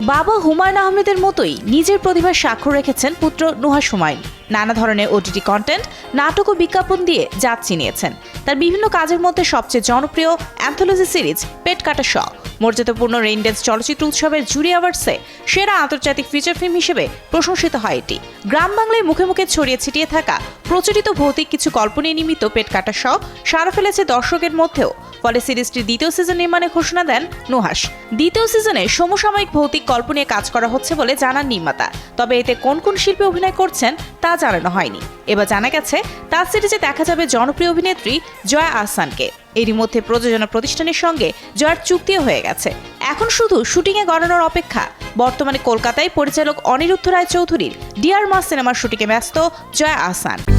বাবা হুমায়ুন আহমেদের মতোই নিজের প্রতিভার স্বাক্ষর রেখেছেন পুত্র নুহা হুমায়ুন। নানা ধরনের ওটিটি কন্টেন্ট নাটক ও বিজ্ঞাপন দিয়ে জাত চিনিয়েছেন তার বিভিন্ন কাজের মধ্যে সবচেয়ে জনপ্রিয় অ্যান্থোলজি সিরিজ পেট কাটা শ। মর্যাদাপূর্ণ রেইনডেন্স চলচ্চিত্র উৎসবের জুরি অ্যাওয়ার্ডসে সেরা আন্তর্জাতিক ফিচার ফিল্ম হিসেবে প্রশংসিত হয় এটি। গ্রাম বাংলায় মুখে মুখে ছড়িয়ে ছিটিয়ে থাকা প্রচলিত ভৌতিক কিছু কল্পনায় নিমিত্ত পেট কাটা শ সারা ফেলেছে দর্শকের মধ্যেও। ফলে সিরিজটির দ্বিতীয় সিজন নির্মাণের ঘোষণা দেন নুহাস দ্বিতীয় সিজনে সমসাময়িক ভৌতিক গল্প নিয়ে কাজ করা হচ্ছে বলে জানান নির্মাতা। তবে এতে কোন কোন শিল্পী অভিনয় করছেন তা জানানো হয়নি। এবার জানা গেছে, তার সিরিজে দেখা যাবে জনপ্রিয় অভিনেত্রী জয়া আহসানকে। এরই মধ্যে প্রযোজনা প্রতিষ্ঠানের সঙ্গে জয়ার চুক্তিও হয়ে গেছে। এখন শুধু শুটিংয়ে গড়ানোর অপেক্ষা। বর্তমানে কলকাতায় পরিচালক অনিরুদ্ধ রায় চৌধুরীর ডিয়ার মা সিনেমার শুটিংয়ে ব্যস্ত জয়া আহসান।